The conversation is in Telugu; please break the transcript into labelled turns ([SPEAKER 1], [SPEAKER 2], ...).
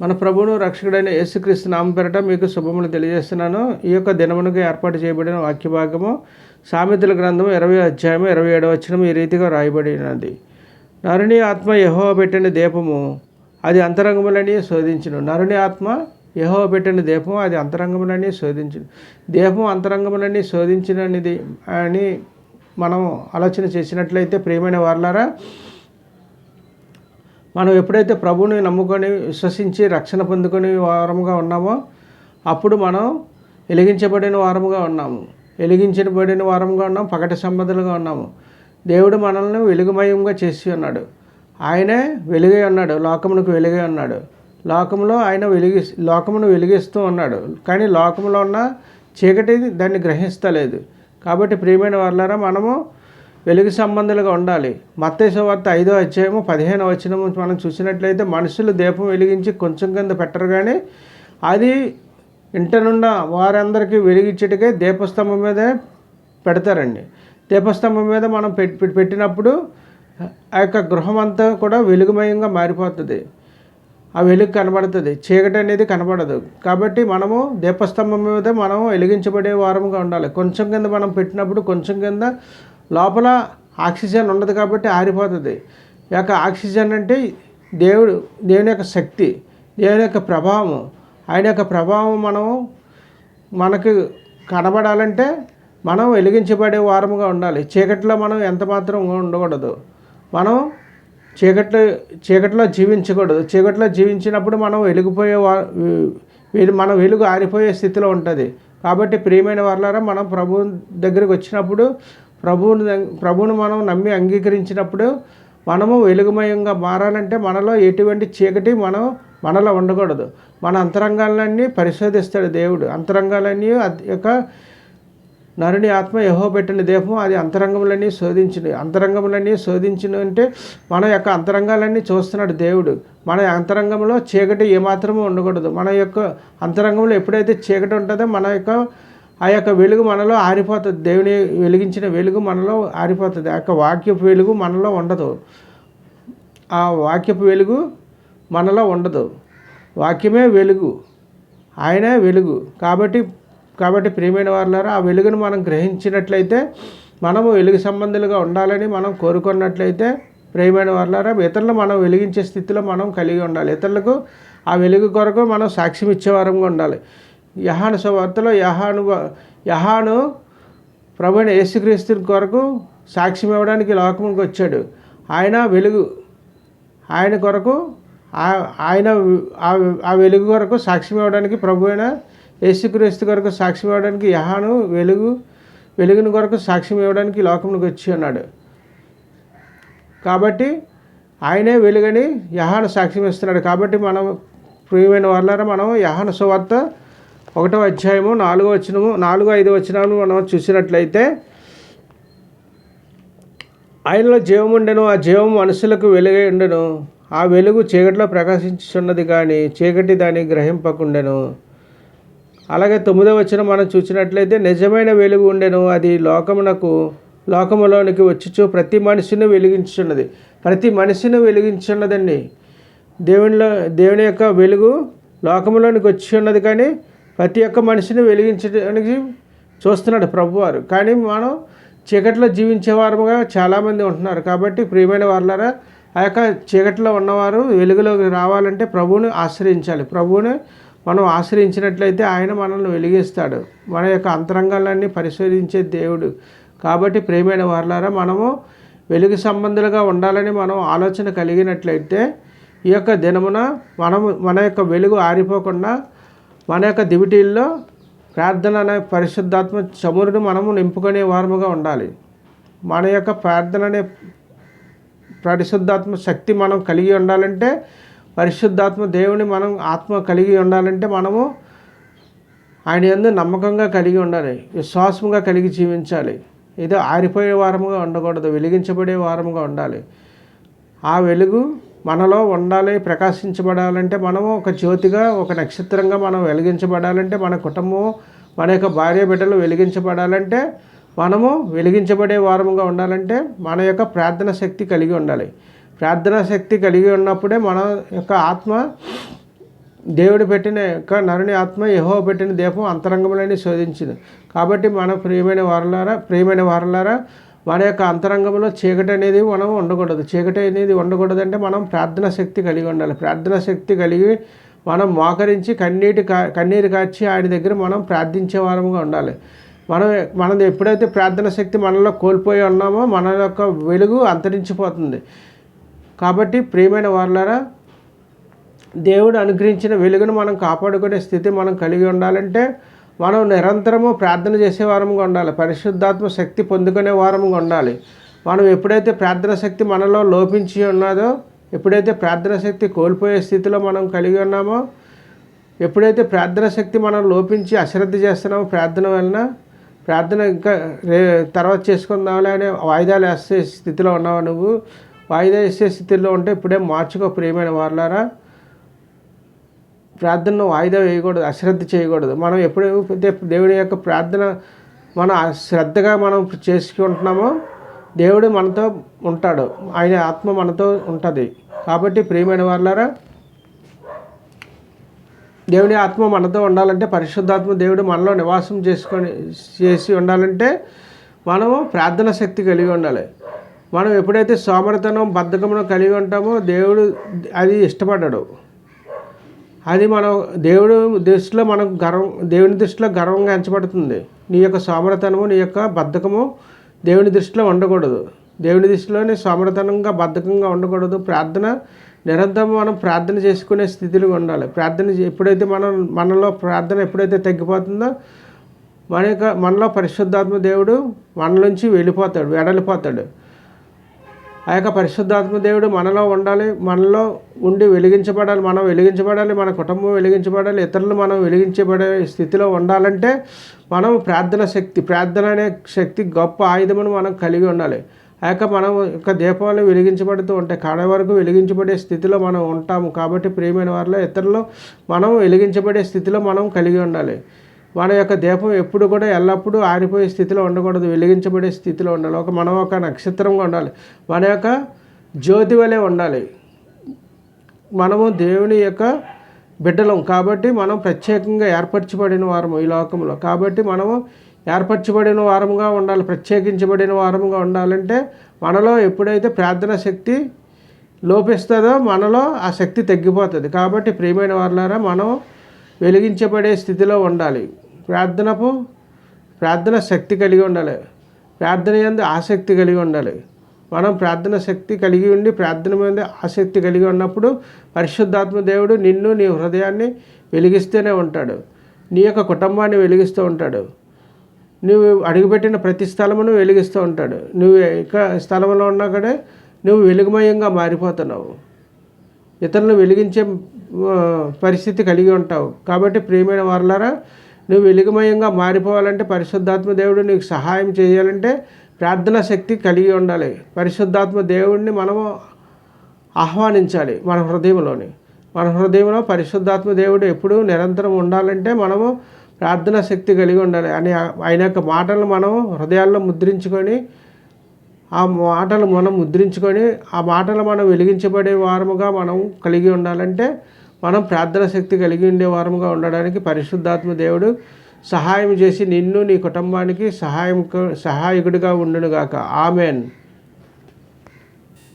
[SPEAKER 1] మన ప్రభువును రక్షకుడైన యేసుక్రీస్తు నామ పేరట మీకు శుభములు తెలియజేస్తున్నాను. ఈ యొక్క దినమునకు ఏర్పాటు చేయబడిన వాక్య భాగము సామెతల గ్రంథము ఇరవై అధ్యాయము ఇరవై ఏడవ వచనం ఈ రీతిగా రాయబడినది. నరుని ఆత్మ యహో పెట్టిన దీపము అది అంతరంగములని శోధించును. నరుని ఆత్మ యహో పెట్టిన దీపము అది అంతరంగములని శోధించును. దీపం అంతరంగములని శోధించినది అని మనం ఆలోచన చేసినట్లయితే ప్రియమైన వారులారా మనం ఎప్పుడైతే ప్రభువుని నమ్ముకొని విశ్వసించి రక్షణ పొందుకొని వారముగా ఉన్నామో అప్పుడు మనం వెలిగించబడిన వారముగా ఉన్నాము. వెలిగించబడిన వారముగా ఉన్నాం పగటి సంబంధులుగా ఉన్నాము. దేవుడు మనల్ని వెలుగుమయంగా చేసి ఉన్నాడు. ఆయనే వెలుగై ఉన్నాడు లోకమునకు వెలుగై ఉన్నాడు. లోకంలో ఆయన వెలిగి లోకమును వెలిగిస్తూ ఉన్నాడు. కానీ లోకంలో ఉన్న చీకటి దాన్ని గ్రహిస్తలేదు. కాబట్టి ప్రియమైన వాళ్ళారా మనము వెలుగు సంబంధులుగా ఉండాలి. మత్తేశ్వ వార్త ఐదో అధ్యాయము పదిహేను వచ్చినము మనం చూసినట్లయితే మనుషులు దీపం వెలిగించి కొంచెం కింద పెట్టరు కానీ అది ఇంట వారందరికీ వెలిగించటకే దీపస్తంభం మీదే పెడతారండి. దీపస్తంభం మీద మనం పెట్టి పెట్టినప్పుడు ఆ యొక్క గృహం అంతా కూడా వెలుగుమయంగా మారిపోతుంది. ఆ వెలుగు కనబడుతుంది. చీకటి అనేది కనబడదు. కాబట్టి మనము దీపస్తంభం మీద మనం వెలిగించబడే వారముగా ఉండాలి. కొంచెం కింద మనం పెట్టినప్పుడు కొంచెం కింద లోపల ఆక్సిజన్ ఉండదు కాబట్టి ఆరిపోతుంది. ఈ యొక్క ఆక్సిజన్ అంటే దేవుడు దేవుని యొక్క శక్తి దేవుని యొక్క ప్రభావం ఆయన యొక్క ప్రభావం మనం మనకు కనబడాలంటే మనం వెలిగించబడే వారముగా ఉండాలి. చీకట్లో మనం ఎంత మాత్రం ఉండకూడదు. మనం చీకట్లో చీకట్లో జీవించకూడదు. చీకట్లో జీవించినప్పుడు మనం వెలిగిపోయే వారు మనం మన వెలుగు ఆరిపోయే స్థితిలో ఉంటుంది. కాబట్టి ప్రియమైన వాళ్ళారా మనం ప్రభు దగ్గరికి వచ్చినప్పుడు ప్రభువుని ప్రభువుని మనం నమ్మి అంగీకరించినప్పుడు మనము వెలుగుమయంగా మారాలంటే మనలో ఎటువంటి చీకటి మనం మనలో ఉండకూడదు. మన అంతరంగాలన్నీ పరిశోధిస్తాడు దేవుడు. అంతరంగాలన్నీ అది యొక్క నరుని ఆత్మ యహో పెట్టిన దీపం అది అంతరంగములన్నీ శోధించిన. అంతరంగములన్నీ శోధించిన అంటే మన యొక్క అంతరంగాలన్నీ చూస్తున్నాడు దేవుడు. మన అంతరంగంలో చీకటి ఏమాత్రము ఉండకూడదు. మన యొక్క అంతరంగంలో ఎప్పుడైతే చీకటి ఉంటుందో మన యొక్క ఆ యొక్క వెలుగు మనలో ఆరిపోతుంది. దేవుని వెలిగించిన వెలుగు మనలో ఆరిపోతుంది. ఆ యొక్క వాక్యపు వెలుగు మనలో ఉండదు. ఆ వాక్యపు వెలుగు మనలో ఉండదు. వాక్యమే వెలుగు. ఆయనే వెలుగు. కాబట్టి కాబట్టి ప్రియమైన వారులారా ఆ వెలుగును మనం గ్రహించినట్లయితే మనము వెలుగు సంబంధులుగా ఉండాలని మనం కోరుకున్నట్లయితే ప్రియమైన వారులారా ఇతరులు మనం వెలిగించే స్థితిలో మనం కలిగి ఉండాలి. ఇతరులకు ఆ వెలుగు కొరకు మనం సాక్ష్యం ఇచ్చేవారంగా ఉండాలి. యహాను సువార్తలో యహాను యహాను ప్రభుని యేసుక్రీస్తు కొరకు సాక్ష్యం ఇవ్వడానికి లోకమునికి వచ్చాడు. ఆయన వెలుగు ఆయన కొరకు ఆయన ఆ- వెలుగు కొరకు సాక్ష్యం ఇవ్వడానికి ప్రభు అయిన యేసుక్రీస్తు కొరకు సాక్ష్యం ఇవ్వడానికి యహాను వెలుగు వెలుగుని కొరకు సాక్ష్యం ఇవ్వడానికి లోకంలోకి వచ్చి ఉన్నాడు. కాబట్టి ఆయనే వెలుగని యహాను సాక్ష్యం ఇస్తున్నాడు. కాబట్టి మనం ప్రియమైన వాళ్ళారా మనం యహాను సువార్త ఒకటో అధ్యాయము నాలుగో వచనము నాలుగో ఐదో వచనాలు మనం చూసినట్లయితే ఆయనలో జీవం ఉండెను ఆ జీవం మనుషులకు వెలుగై ఉండెను. ఆ వెలుగు చీకటిలో ప్రకాశించున్నది కానీ చీకటి దాన్ని గ్రహింపకుండెను. అలాగే తొమ్మిదో వచ్చిన మనం చూసినట్లయితే నిజమైన వెలుగు ఉండెను. అది లోకమునకు లోకములోనికి వచ్చుచు ప్రతి మనిషిని వెలిగించున్నది ప్రతి మనిషిని వెలిగించున్నదండి దేవునిలో దేవుని యొక్క వెలుగు లోకములోనికి వచ్చి ఉన్నది కానీ ప్రతి ఒక్క మనిషిని వెలిగించడానికి చూస్తున్నాడు ప్రభువారు. కానీ మనం చీకట్లో జీవించే వారుగా చాలామంది ఉంటున్నారు. కాబట్టి ప్రియమైన వాళ్ళారా ఆ యొక్క చీకట్లో ఉన్నవారు వెలుగులోకి రావాలంటే ప్రభువుని ఆశ్రయించాలి. ప్రభువుని మనం ఆశ్రయించినట్లయితే ఆయన మనల్ని వెలిగిస్తాడు. మన యొక్క అంతరంగాలన్నీ పరిశోధించే దేవుడు. కాబట్టి ప్రేమైన వారులారా మనము వెలుగు సంబంధులుగా ఉండాలని మనం ఆలోచన కలిగినట్లయితే ఈ యొక్క దినమున మనము మన యొక్క వెలుగు ఆరిపోకుండా మన యొక్క దివిటీల్లో ప్రార్థన అనే పరిశుద్ధాత్మ చమురును మనము నింపుకునే వారముగా ఉండాలి. మన యొక్క ప్రార్థన అనే పరిశుద్ధాత్మ శక్తి మనం కలిగి ఉండాలంటే పరిశుద్ధాత్మ దేవుని మనం ఆత్మ కలిగి ఉండాలంటే మనము ఆయన ఎందు నమ్మకంగా కలిగి ఉండాలి విశ్వాసముగా కలిగి జీవించాలి. ఏదో ఆరిపోయే వారముగా ఉండకూడదు వెలిగించబడే వారముగా ఉండాలి. ఆ వెలుగు మనలో ఉండాలి ప్రకాశించబడాలంటే మనము ఒక జ్యోతిగా ఒక నక్షత్రంగా మనం వెలిగించబడాలంటే మన కుటుంబం మన యొక్క భార్య బిడ్డలు వెలిగించబడాలంటే మనము వెలిగించబడే వారముగా ఉండాలంటే మన యొక్క ప్రార్థన శక్తి కలిగి ఉండాలి. ప్రార్థన శక్తి కలిగి ఉన్నప్పుడే మన యొక్క ఆత్మ దేవుడు పెట్టిన యొక్క నరుని ఆత్మ యహో పెట్టిన దీపం అంతరంగంలోనే శోధించింది. కాబట్టి మన ప్రియమైన వారలారా ప్రియమైన వారలారా వారి యొక్క అంతరంగంలో చీకటి అనేది మనం ఉండకూడదు. చీకటి అనేది ఉండకూడదు అంటే మనం ప్రార్థన శక్తి కలిగి ఉండాలి. ప్రార్థన శక్తి కలిగి మనం మోకరించి కన్నీటి కా కన్నీరు కాచి ఆయన దగ్గర మనం ప్రార్థించే వారముగా ఉండాలి. మనం మనం ఎప్పుడైతే ప్రార్థన శక్తి మనలో కోల్పోయి ఉన్నామో మన యొక్క వెలుగు అంతరించిపోతుంది. కాబట్టి ప్రియమైన వారులారా దేవుడు అనుగ్రహించిన వెలుగును మనం కాపాడుకునే స్థితి మనం కలిగి ఉండాలంటే మనం నిరంతరము ప్రార్థన చేసే వారముగా ఉండాలి. పరిశుద్ధాత్మ శక్తి పొందుకునే వారముగా ఉండాలి. మనం ఎప్పుడైతే ప్రార్థన శక్తి మనలో లోపించి ఉన్నదో ఎప్పుడైతే ప్రార్థన శక్తి కోల్పోయే స్థితిలో మనం కలిగి ఉన్నామో ఎప్పుడైతే ప్రార్థన శక్తి మనం లోపించి అశ్రద్ధ చేస్తున్నామో ప్రార్థన వలన ప్రార్థన ఇంకా రే తర్వాత చేసుకుందాంలే అనే వాయిదాలు వేసే స్థితిలో ఉన్నావు నువ్వు? వాయిదా వేసే స్థితిలో ఉంటే ఇప్పుడే మార్చుకో ప్రియమైన వాళ్ళారా ప్రార్థనను వాయిదా వేయకూడదు అశ్రద్ధ చేయకూడదు. మనం ఎప్పుడైతే దేవుని యొక్క ప్రార్థన మనం శ్రద్ధగా మనం చేసుకుంటున్నామో దేవుడు మనతో ఉంటాడు. ఆయన ఆత్మ మనతో ఉంటుంది. కాబట్టి ప్రియమైన వాళ్ళారా దేవుని ఆత్మ మనతో ఉండాలంటే పరిశుద్ధాత్మ దేవుడు మనలో నివాసం చేసుకొని చేసి ఉండాలంటే మనము ప్రార్థన శక్తి కలిగి ఉండాలి. మనం ఎప్పుడైతే సోమరతనం బద్ధకమును కలిగి ఉంటామో దేవుడు అది ఇష్టపడ్డాడు అది మనం దేవుడు దృష్టిలో మనం గర్వం దేవుని దృష్టిలో గర్వంగా ఎంచబడుతుంది. నీ యొక్క సోమరతనము నీ యొక్క బద్ధకము దేవుని దృష్టిలో ఉండకూడదు. దేవుని దృష్టిలోనే సోమరతనంగా బద్ధకంగా ఉండకూడదు. ప్రార్థన నిరంతరం మనం ప్రార్థన చేసుకునే స్థితిలో ఉండాలి. ప్రార్థన ఎప్పుడైతే మనం మనలో ప్రార్థన ఎప్పుడైతే తగ్గిపోతుందో మన యొక్క మనలో పరిశుద్ధాత్మ దేవుడు మనలోంచి వెళ్ళిపోతాడు వెడలిపోతాడు. ఆ యొక్క పరిశుద్ధాత్మ దేవుడు మనలో ఉండాలి మనలో ఉండి వెలిగించబడాలి మనం వెలిగించబడాలి మన కుటుంబం వెలిగించబడాలి ఇతరులు మనం వెలిగించబడే స్థితిలో ఉండాలంటే మనం ప్రార్థన శక్తి ప్రార్థన అనే శక్తి గొప్ప ఆయుధమును మనం కలిగి ఉండాలి. ఆ యొక్క మనం యొక్క దీపాలు వెలిగించబడుతూ ఉంటాయి కాడ వరకు వెలిగించబడే స్థితిలో మనం ఉంటాము. కాబట్టి ప్రియమైన వారిలో ఇతరులు మనం వెలిగించబడే స్థితిలో మనం కలిగి ఉండాలి. మన యొక్క దీపం ఎప్పుడు కూడా ఎల్లప్పుడూ ఆరిపోయే స్థితిలో ఉండకూడదు వెలిగించబడే స్థితిలో ఉండాలి. ఒక మనం ఒక నక్షత్రంగా ఉండాలి. మన యొక్క జ్యోతి వలె ఉండాలి. మనము దేవుని యొక్క బిడ్డలం కాబట్టి మనం ప్రత్యేకంగా ఏర్పరచబడిన వారము ఈ లోకంలో. కాబట్టి మనము ఏర్పరచబడిన వారముగా ఉండాలి ప్రత్యేకించబడిన వారముగా ఉండాలంటే మనలో ఎప్పుడైతే ప్రార్థన శక్తి లోపిస్తుందో మనలో ఆ శక్తి తగ్గిపోతుంది. కాబట్టి ప్రియమైన వారులారా మనం వెలిగించబడే స్థితిలో ఉండాలి. ప్రార్థనపు ప్రార్థన శక్తి కలిగి ఉండాలి. ప్రార్థన ఎందు ఆసక్తి కలిగి ఉండాలి. మనం ప్రార్థన శక్తి కలిగి ఉండి ప్రార్థన మీద ఆసక్తి కలిగి ఉన్నప్పుడు పరిశుద్ధాత్మ దేవుడు నిన్ను నీ హృదయాన్ని వెలిగిస్తూనే ఉంటాడు. నీ యొక్క కుటుంబాన్ని వెలిగిస్తూ ఉంటాడు. నువ్వు అడుగుపెట్టిన ప్రతి స్థలమును వెలిగిస్తూ ఉంటాడు. నువ్వు ఇక స్థలంలో ఉన్నా కూడా నువ్వు వెలుగుమయంగా మారిపోతున్నావు. ఇతరులను వెలిగించే పరిస్థితి కలిగి ఉంటావు. కాబట్టి ప్రియమైన వారులారా నువ్వు వెలుగుమయంగా మారిపోవాలంటే పరిశుద్ధాత్మ దేవుడు నీకు సహాయం చేయాలంటే ప్రార్థన శక్తి కలిగి ఉండాలి. పరిశుద్ధాత్మ దేవుడిని మనము ఆహ్వానించాలి మన హృదయంలోని. మన హృదయంలో పరిశుద్ధాత్మ దేవుడు ఎప్పుడూ నిరంతరం ఉండాలంటే మనము ప్రార్థనా శక్తి కలిగి ఉండాలి. అని ఆయన యొక్క మాటలను మనం హృదయాల్లో ముద్రించుకొని ఆ మాటలు మనం ముద్రించుకొని ఆ మాటలు మనం వెలిగించబడే వారముగా మనం కలిగి ఉండాలంటే మనం ప్రార్థన శక్తి కలిగి ఉండే వారముగా ఉండడానికి పరిశుద్ధాత్మ దేవుడు సహాయం చేసి నిన్ను నీ కుటుంబానికి సహాయం సహాయకుడిగా ఉండునుగాక. ఆమెన్.